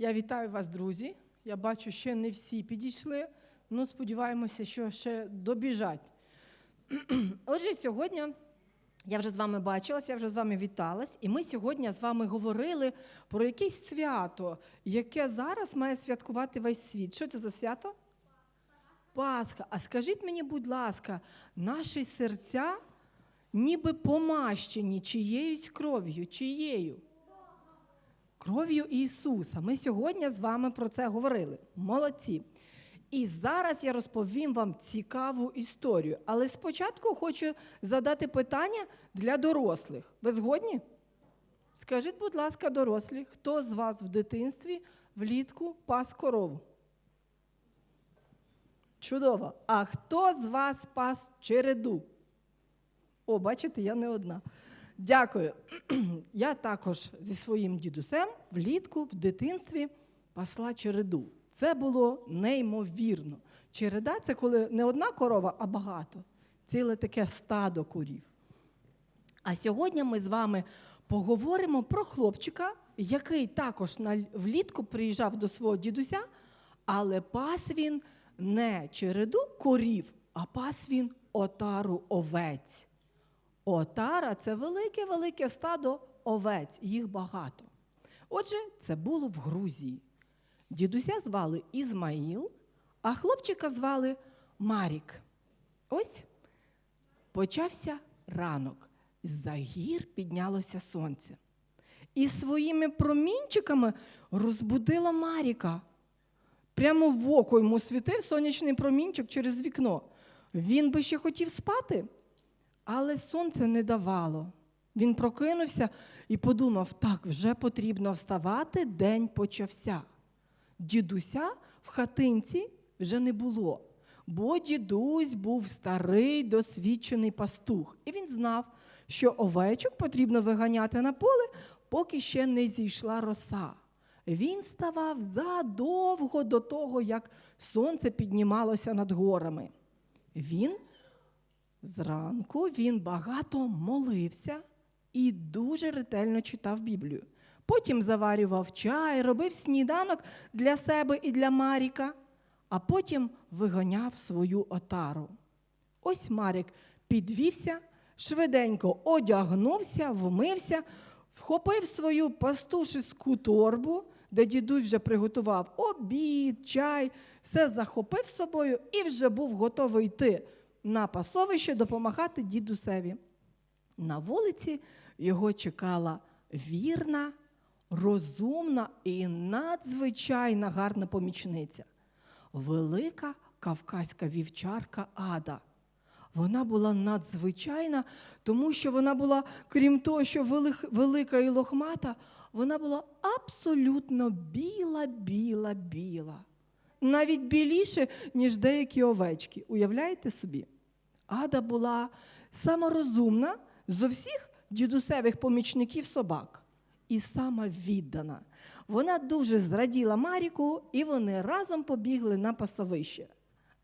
Я вітаю вас, друзі. Я бачу, ще не всі підійшли. Ну, сподіваємося, що ще добіжать. Отже, сьогодні я вже з вами бачилась, я вже з вами віталась, і ми сьогодні з вами говорили про якесь свято, яке зараз має святкувати весь світ. Що це за свято? Пасха. А скажіть мені, будь ласка, наші серця ніби помащені чиєюсь кров'ю, чиєю? Кров'ю Ісуса. Ми сьогодні з вами про це говорили. Молодці. І зараз я розповім вам цікаву історію. Але спочатку хочу задати питання для дорослих. Ви згодні? Скажіть, будь ласка, дорослі, хто з вас в дитинстві влітку пас корову? Чудово. А хто з вас пас череду? О, бачите, я не одна. Дякую. Я також зі своїм дідусем влітку в дитинстві пасла череду. Це було неймовірно. Череда це коли не одна корова, а багато. Ціле таке стадо курів. А сьогодні ми з вами поговоримо про хлопчика, який також влітку приїжджав до свого дідуся, але пас він не череду корів, а пас він отару овець. Отара це велике-велике стадо овець, їх багато. Отже, це було в Грузії. Дідуся звали Ізмаїл, а хлопчика звали Марік. Ось почався ранок. З-за гір піднялося сонце. І своїми промінчиками розбудила Маріка. Прямо в око йому світив сонячний промінчик через вікно. Він би ще хотів спати, але сонце не давало. Він прокинувся і подумав: так, вже потрібно вставати, день почався. Дідуся в хатинці вже не було, бо дідусь був старий досвідчений пастух, і він знав, що овечок потрібно виганяти на поле, поки ще не зійшла роса. Він ставав задовго до того, як сонце піднімалося над горами. Він Зранку він багато молився і дуже ретельно читав Біблію. Потім заварював чай, робив сніданок для себе і для Маріка, а потім виганяв свою отару. Ось Марік підвівся, швиденько одягнувся, вмився, вхопив свою пастушиську торбу, де дідусь вже приготував обід, чай, все захопив з собою і вже був готовий йти на пасовище допомагати дідусеві. На вулиці його чекала вірна, розумна і надзвичайно гарна помічниця, велика кавказька вівчарка Ада. Вона була надзвичайна, тому що вона була, крім того, що велика і лохмата, вона була абсолютно біла, біла, біла. Навіть біліше, ніж деякі овечки. Уявляєте собі? Ада була саморозумна зо всіх дідусевих помічників собак і сама віддана. Вона дуже зраділа Маріку, і вони разом побігли на пасовище.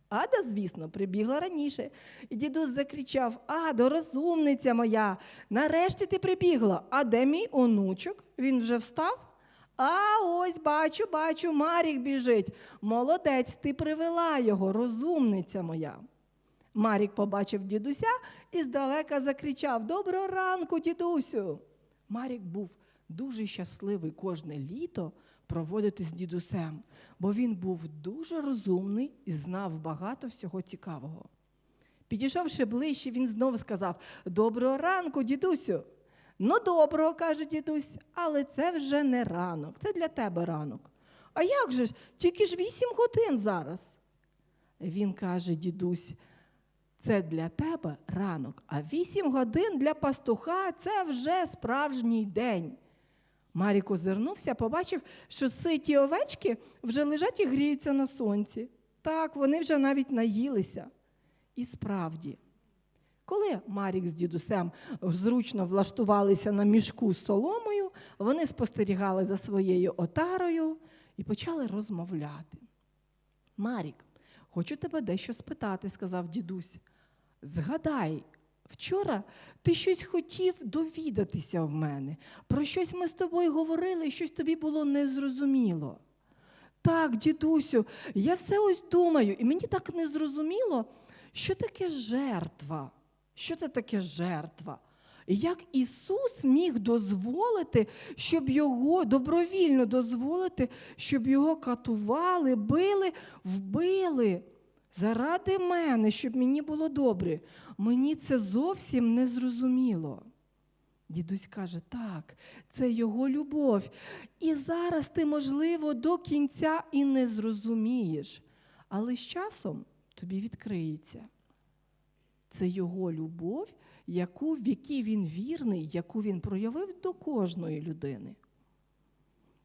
Ада, звісно, прибігла раніше. І дідусь закричав: Адо, розумниця моя, нарешті ти прибігла. А де мій онучок? Він вже встав? А ось бачу, бачу, Марік біжить. Молодець, ти привела його, розумниця моя. Марік побачив дідуся і здалека закричав: Доброго ранку, дідусю. Марік був дуже щасливий кожне літо проводити з дідусем, бо він був дуже розумний і знав багато всього цікавого. Підійшовши ближче, він знову сказав: Доброго ранку, дідусю. Ну, доброго, каже дідусь, але це вже не ранок, це для тебе ранок. А як же ж? Тільки ж вісім годин зараз. Він каже, дідусь, це для тебе ранок, а вісім годин для пастуха це вже справжній день. Марік озирнувся, побачив, що ситі овечки вже лежать і гріються на сонці. Так, вони вже навіть наїлися. І справді, коли Марік з дідусем зручно влаштувалися на мішку з соломою, вони спостерігали за своєю отарою і почали розмовляти. Марік, хочу тебе дещо спитати, сказав дідусь. Згадай, Вчора ти щось хотів довідатися в мене. Про щось ми з тобою говорили, і щось тобі було незрозуміло. Так, дідусю, я все ось думаю, і мені так незрозуміло, що таке жертва. Що це таке жертва? І Як Ісус міг дозволити, щоб його добровільно дозволити, щоб його катували, били, вбили заради мене, щоб мені було добре. Мені це зовсім не зрозуміло. Дідусь каже, так, це його любов. І зараз ти, можливо, до кінця і не зрозумієш, але з часом тобі відкриється. Це його любов, яку, в якій він вірний, яку він проявив до кожної людини.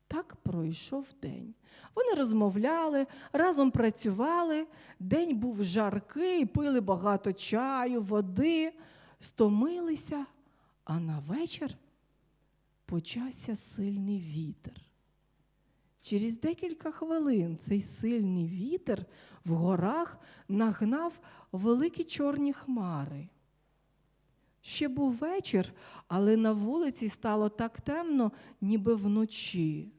Так пройшов день. Вони розмовляли, разом працювали. День був жаркий, пили багато чаю, води, стомилися, а на вечір почався сильний вітер. Через декілька хвилин цей сильний вітер в горах нагнав великі чорні хмари. Ще був вечір, але на вулиці стало так темно, ніби вночі.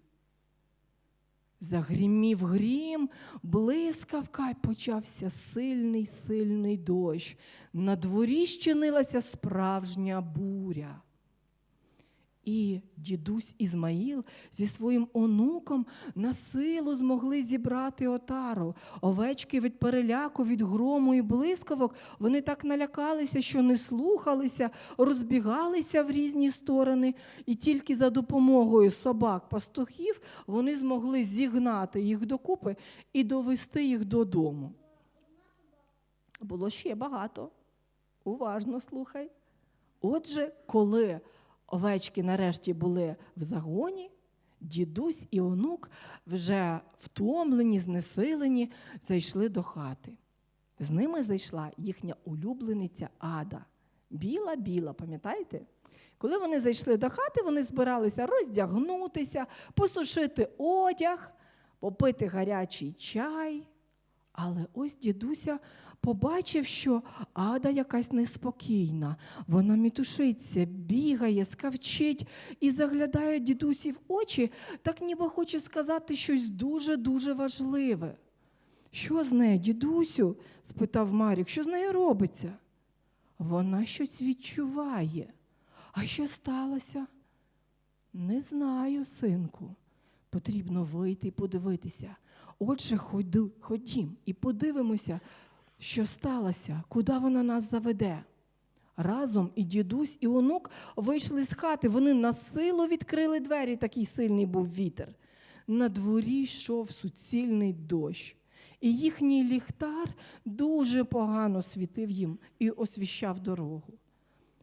Загрімів грім, блискавка, й почався сильний, сильний дощ. На дворі щинилася справжня буря. І дідусь Ізмаїл зі своїм онуком на силу змогли зібрати отару. Овечки від переляку, від грому і блискавок, вони так налякалися, що не слухалися, розбігалися в різні сторони, і тільки за допомогою собак, пастухів вони змогли зігнати їх докупи і довести їх додому. Було ще багато. Уважно слухай. Отже, коли овечки нарешті були в загоні, дідусь і онук, вже втомлені, знесилені, зайшли до хати. З ними зайшла їхня улюблениця Ада. Біла-біла, пам'ятаєте? Коли вони зайшли до хати, вони збиралися роздягнутися, посушити одяг, попити гарячий чай. Але ось дідуся побачив, що ада якась неспокійна. Вона мітушиться, бігає, скавчить і заглядає дідусі в очі, так ніби хоче сказати щось дуже-дуже важливе. Що з нею, дідусю? спитав Марік, що з нею робиться? Вона щось відчуває. А що сталося? Не знаю, синку. Потрібно вийти і подивитися. Отже, ходи, ходім і подивимося, що сталося, куди вона нас заведе. Разом і дідусь, і онук вийшли з хати. Вони на силу відкрили двері, такий сильний був вітер. На дворі йшов суцільний дощ. І їхній ліхтар дуже погано світив їм і освіщав дорогу.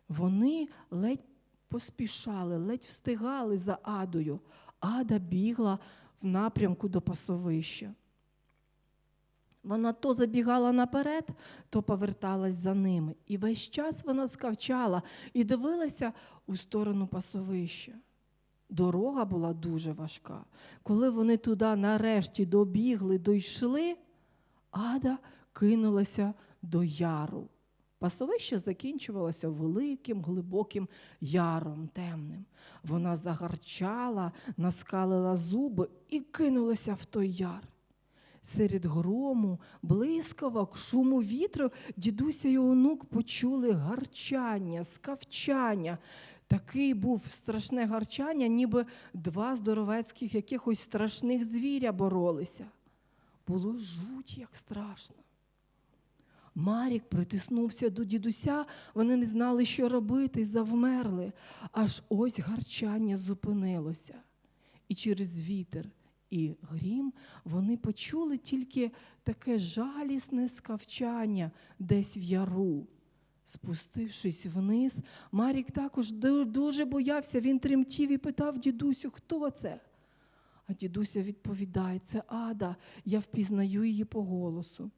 Вони ледь поспішали, ледь встигали за адою. Ада бігла в напрямку до пасовища. Вона то забігала наперед, то поверталась за ними. І весь час вона скавчала і дивилася у сторону пасовища. Дорога була дуже важка. Коли вони туди нарешті добігли, дійшли, ада кинулася до яру. Пасовище закінчувалося великим, глибоким яром темним. Вона загарчала, наскалила зуби і кинулася в той яр. Серед грому, блискавок, шуму вітру дідуся і онук почули гарчання, скавчання. Такий був страшне гарчання, ніби два здоровецьких якихось страшних звіря боролися. Було жуть, як страшно. Марік притиснувся до дідуся, вони не знали, що робити, завмерли. Аж ось гарчання зупинилося. І через вітер і грім вони почули тільки таке жалісне скавчання десь в яру. Спустившись вниз, Марік також дуже боявся, він тремтів і питав дідусю, хто це? А дідуся відповідає, це Ада, я впізнаю її по голосу.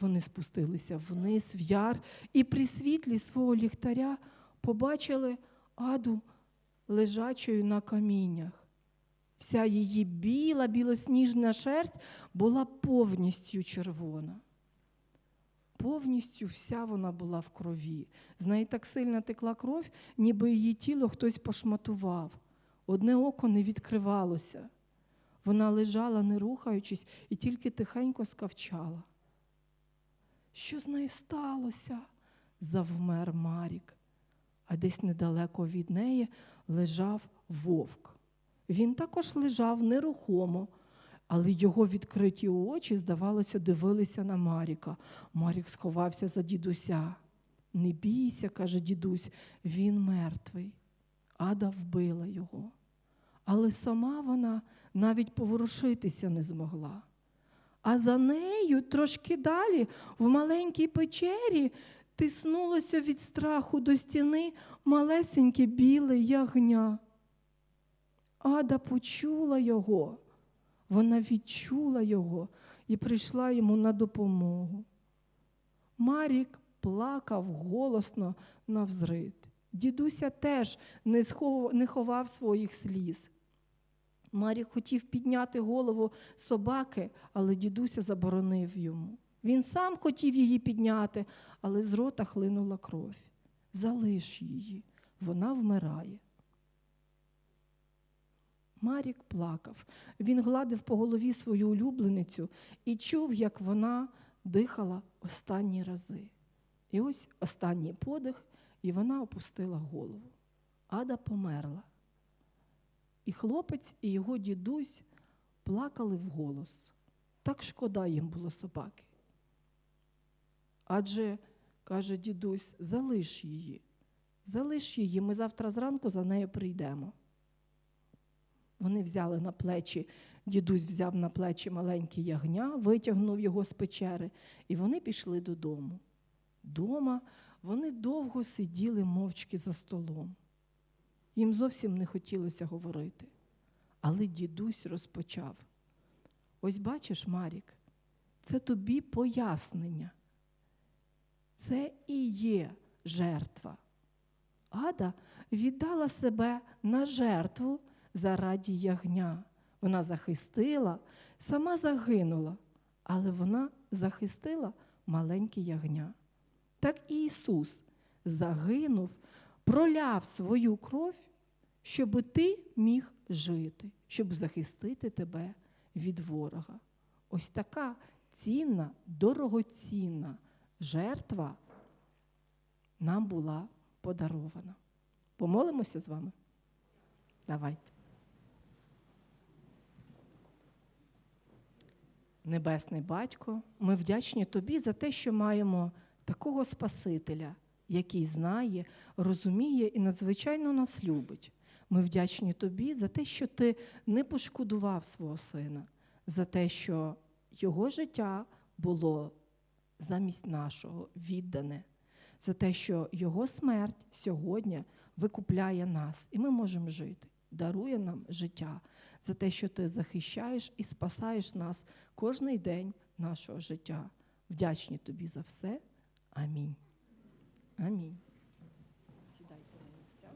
Вони спустилися вниз в яр і при світлі свого ліхтаря побачили аду лежачою на каміннях. Вся її біла, білосніжна шерсть була повністю червона. повністю вся вона була в крові. З неї так сильно текла кров, ніби її тіло хтось пошматував. Одне око не відкривалося. Вона лежала, не рухаючись, і тільки тихенько скавчала. Що з нею сталося? завмер Марік. А десь недалеко від неї лежав вовк. Він також лежав нерухомо, але його відкриті очі, здавалося, дивилися на Маріка. Марік сховався за дідуся. Не бійся, каже дідусь, він мертвий. Ада вбила його. Але сама вона навіть поворушитися не змогла. А за нею трошки далі, в маленькій печері, тиснулося від страху до стіни малесеньке біле ягня. Ада почула його, вона відчула його і прийшла йому на допомогу. Марік плакав голосно навзрид. Дідуся теж не, схов... не ховав своїх сліз. Марік хотів підняти голову собаки, але дідуся заборонив йому. Він сам хотів її підняти, але з рота хлинула кров. Залиш її, вона вмирає. Марік плакав. Він гладив по голові свою улюбленицю і чув, як вона дихала останні рази. І ось останній подих, і вона опустила голову. Ада померла. І хлопець, і його дідусь плакали вголос. Так шкода їм було собаки. Адже, каже дідусь, залиш її, залиш її, ми завтра зранку за нею прийдемо. Вони взяли на плечі, дідусь взяв на плечі маленьке ягня, витягнув його з печери, і вони пішли додому. Дома вони довго сиділи мовчки за столом. Їм зовсім не хотілося говорити. Але дідусь розпочав. Ось бачиш, Марік, це тобі пояснення. Це і є жертва. Ада віддала себе на жертву зараді ягня. Вона захистила, сама загинула, але вона захистила маленьке ягня. Так і Ісус загинув, проляв свою кров, щоб ти міг жити, щоб захистити тебе від ворога. Ось така цінна, дорогоцінна жертва нам була подарована. Помолимося з вами? Давайте. Небесний Батько, ми вдячні Тобі за те, що маємо такого Спасителя, який знає, розуміє і надзвичайно нас любить. Ми вдячні Тобі за те, що Ти не пошкодував свого сина, за те, що його життя було замість нашого віддане, за те, що його смерть сьогодні викупляє нас, і ми можемо жити, дарує нам життя, за те, що ти захищаєш і спасаєш нас кожний день нашого життя. Вдячні тобі за все. Амінь. Амінь. Сідайте на місця.